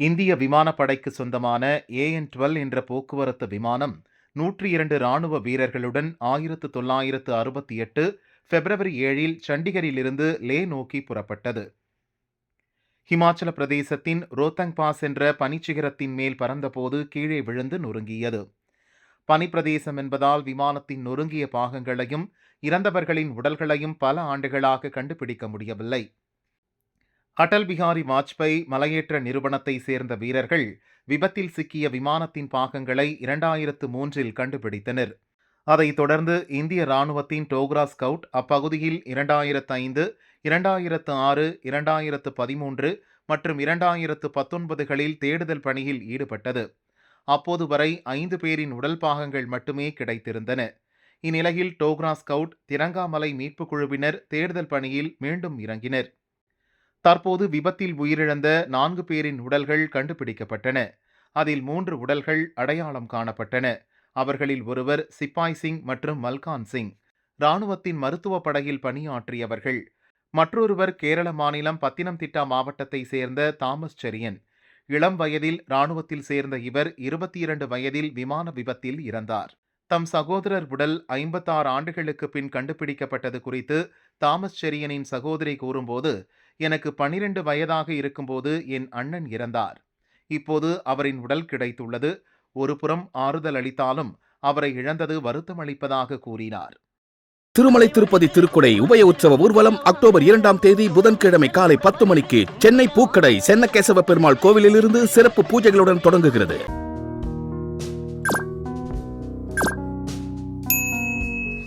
இந்திய விமானப்படைக்கு சொந்தமான AN twelve என்ற போக்குவரத்து விமானம் நூற்றி இரண்டு ராணுவ வீரர்களுடன் ஆயிரத்து தொள்ளாயிரத்து அறுபத்தி எட்டு பிப்ரவரி ஏழில் சண்டிகரிலிருந்து லே நோக்கி புறப்பட்டது. ஹிமாச்சல பிரதேசத்தின் ரோத்தங் பாஸ் என்ற பனிச்சிகரத்தின் மேல் பறந்தபோது கீழே விழுந்து நொறுங்கியது. பனிப்பிரதேசம் என்பதால் விமானத்தின் நொறுங்கிய பாகங்களையும் இறந்தவர்களின் உடல்களையும் பல ஆண்டுகளாக கண்டுபிடிக்க முடியவில்லை. அடல் பிகாரி வாஜ்பாய் மலையேற்ற நிறுவனத்தை சேர்ந்த வீரர்கள் விபத்தில் சிக்கிய விமானத்தின் பாகங்களை இரண்டாயிரத்து மூன்றில் கண்டுபிடித்தனர். அதைத் தொடர்ந்து இந்திய ராணுவத்தின் டோக்ரா ஸ்கவுட் அப்பகுதியில் இரண்டாயிரத்து ஐந்து இரண்டாயிரத்து ஆறு இரண்டாயிரத்து பதிமூன்று மற்றும் இரண்டாயிரத்து பத்தொன்பதுகளில் தேடுதல் பணியில் ஈடுபட்டது. அப்போது வரை ஐந்து பேரின் உடல் பாகங்கள் மட்டுமே கிடைத்திருந்தன. இந்நிலையில் டோக்ரா ஸ்கவுட் திரங்காமலை மீட்புக் குழுவினர் தேடுதல் பணியில் மீண்டும் இறங்கினர். தற்போது விபத்தில் உயிரிழந்த நான்கு பேரின் உடல்கள் கண்டுபிடிக்கப்பட்டன. அதில் மூன்று உடல்கள் அடையாளம் காணப்பட்டன. அவர்களில் ஒருவர் சிப்பாய் சிங் மற்றும் மல்கான் சிங். இராணுவத்தின் மருத்துவ படையில் பணியாற்றியவர்கள். மற்றொருவர் கேரள மாநிலம் பத்தினம்திட்டா மாவட்டத்தை சேர்ந்த தாமஸ் செரியன். இளம் வயதில் இராணுவத்தில் சேர்ந்த இவர் இருபத்தி இரண்டு வயதில் விமான விபத்தில் இறந்தார். தம் சகோதரர் உடல் ஐம்பத்தாறு ஆண்டுகளுக்கு பின் கண்டுபிடிக்கப்பட்டது குறித்து தாமஸ் செரியனின் சகோதரி கூறும்போது எனக்கு பனிரெண்டு வயதாக இருக்கும்போது என் அண்ணன் இறந்தார். இப்போது அவரின் உடல் கிடைத்துள்ளது. ஒருபுறம் ஆறுதல் அளித்தாலும் அவரை இழந்தது வருத்தமளிப்பதாக கூறினார். திருமலை திருப்பதி திருக்குடை உபய உற்சவ ஊர்வலம் அக்டோபர் இரண்டாம் தேதி புதன்கிழமை காலை பத்து மணிக்கு சென்னை பூக்கடை சென்னகேசவ பெருமாள் கோவிலிலிருந்து சிறப்பு பூஜைகளுடன் தொடங்குகிறது.